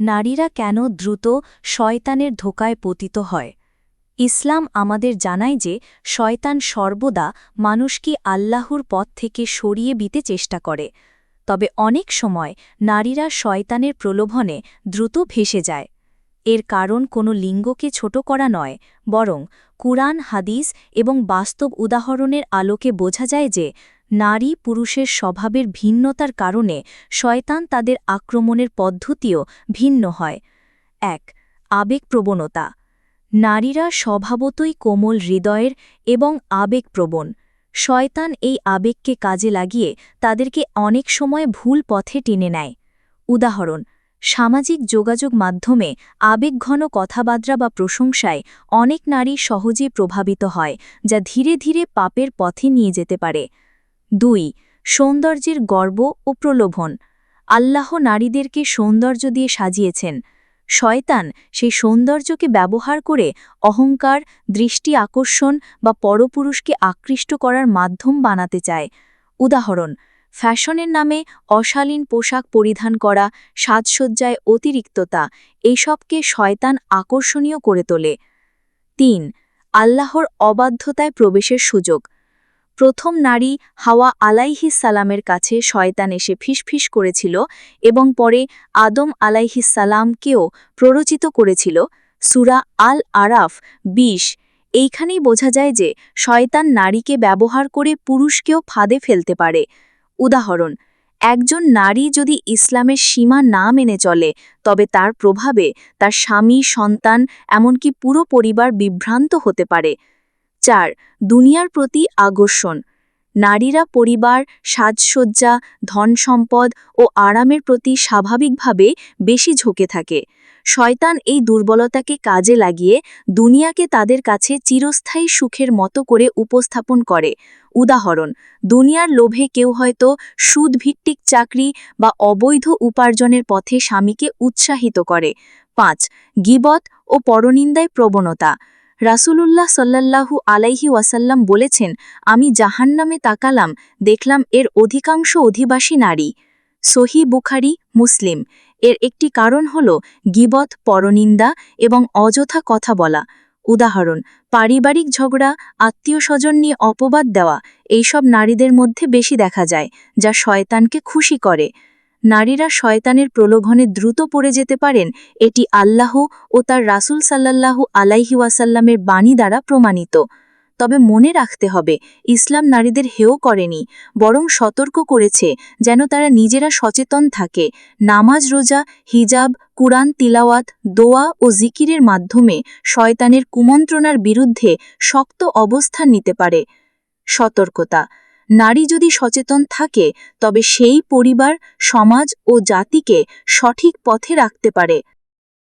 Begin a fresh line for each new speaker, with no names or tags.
নারীরা কেন দ্রুত শয়তানের ধোকায় পতিত হয়? ইসলাম আমাদের জানায় যে শয়তান সর্বদা মানুষকে আল্লাহর পথ থেকে সরিয়ে দিতে চেষ্টা করে। তবে অনেক সময় নারীরা শয়তানের প্রলোভনে দ্রুত ভেসে যায়। এর কারণ কোনো লিঙ্গকে ছোট করা নয়, বরং কুরআন, হাদিস এবং বাস্তব উদাহরণের আলোকে বোঝা যায় যে নারী পুরুষের স্বভাবের ভিন্নতার কারণে শয়তান তাদের আক্রমণের পদ্ধতিও ভিন্ন হয়। এক আবেগপ্রবণতা নারীরা স্বভাবতই কোমল হৃদয়ের এবং আবেগপ্রবণ শয়তান এই আবেগকে কাজে লাগিয়ে তাদেরকে অনেক সময় ভুল পথে টেনে নেয়। উদাহরণ, সামাজিক যোগাযোগ মাধ্যমে আবেগঘন কথাবার্তা বা প্রশংসায় অনেক নারী সহজে প্রভাবিত হয়, যা ধীরে ধীরে পাপের পথে নিয়ে যেতে পারে। দুই, সৌন্দর্যের গর্ব ও প্রলোভন। আল্লাহ নারীদেরকে সৌন্দর্য দিয়ে সাজিয়েছেন। শয়তান সেই সৌন্দর্যকে ব্যবহার করে অহংকার, দৃষ্টি আকর্ষণ বা পরপুরুষকে আকৃষ্ট করার মাধ্যম বানাতে চায়। উদাহরণ, ফ্যাশনের নামে অশালীন পোশাক পরিধান করা, সাজসজ্জায় অতিরিক্ততা এইসবকে শয়তান আকর্ষণীয় করে তোলে। তিন, আল্লাহর অবাধ্যতায় প্রবেশের সুযোগ। প্রথম নারী হাওয়া আলাইহিস সালামের কাছে শয়তান এসে ফিসফিস করেছিল এবং পরে আদম আলাইহিস সালামকেও প্ররোচিত করেছিল। সুরা আল আরাফ বিশ। এইখানেই বোঝা যায় যে শয়তান নারীকে ব্যবহার করে পুরুষকেও ফাঁদে ফেলতে পারে। উদাহরণ, একজন নারী যদি ইসলামের সীমা না মেনে চলে, তবে তার প্রভাবে তার স্বামী, সন্তান, এমনকি পুরো পরিবার বিভ্রান্ত হতে পারে। চার, দুনিয়ার প্রতি আকর্ষণ। নারীরা পরিবার, সাজসজ্জা ধন সম্পদ ও আরামের প্রতি স্বাভাবিকভাবে বেশি ঝোঁকে থাকে। শয়তান এই দুর্বলতাকে কাজে লাগিয়ে দুনিয়াকে তাদের কাছে চিরস্থায়ী সুখের মতো করে উপস্থাপন করে। উদাহরণ, দুনিয়ার লোভে কেউ হয়তো সুদভিত্তিক চাকরি বা অবৈধ উপার্জনের পথে স্বামীকে উৎসাহিত করে। পাঁচ, গিবত ও পরনিন্দায় প্রবণতা। রাসূলুল্লাহ সাল্লাল্লাহু আলাইহি ওয়াসাল্লাম বলেছেন, আমি জাহান্নামে তাকালাম, দেখলাম এর অধিকাংশ অধিবাসী নারী। সহি বুখারি, মুসলিম। এর একটি কারণ হল গিবত, পরনিন্দা এবং অযথা কথা বলা। উদাহরণ, পারিবারিক ঝগড়া আত্মীয় স্বজন নিয়ে অপবাদ দেওয়া, এইসব নারীদের মধ্যে বেশি দেখা যায়, যা শয়তানকে খুশি করে। নারীরা শয়তানের প্রলোভনে দ্রুত পড়ে যেতে পারেন, এটি আল্লাহ ও তার রাসূল সাল্লাল্লাহু আলাইহি ওয়াসাল্লামের বাণী দ্বারা প্রমাণিত। তবে মনে রাখতে হবে, ইসলাম নারীদের হেও করেনি, বরং সতর্ক করেছে, যেন তারা নিজেরা সচেতন থাকে। নামাজ, রোজা, হিজাব, কুরআন, তিলাওয়াত, দোয়া ও জিকিরের মাধ্যমে শয়তানের কুমন্ত্রণার বিরুদ্ধে শক্ত অবস্থান নিতে পারে। সতর্কতা নারী যদি সচেতন থাকে তবে সেই পরিবার সমাজ ও জাতিকে সঠিক পথে রাখতে পারে।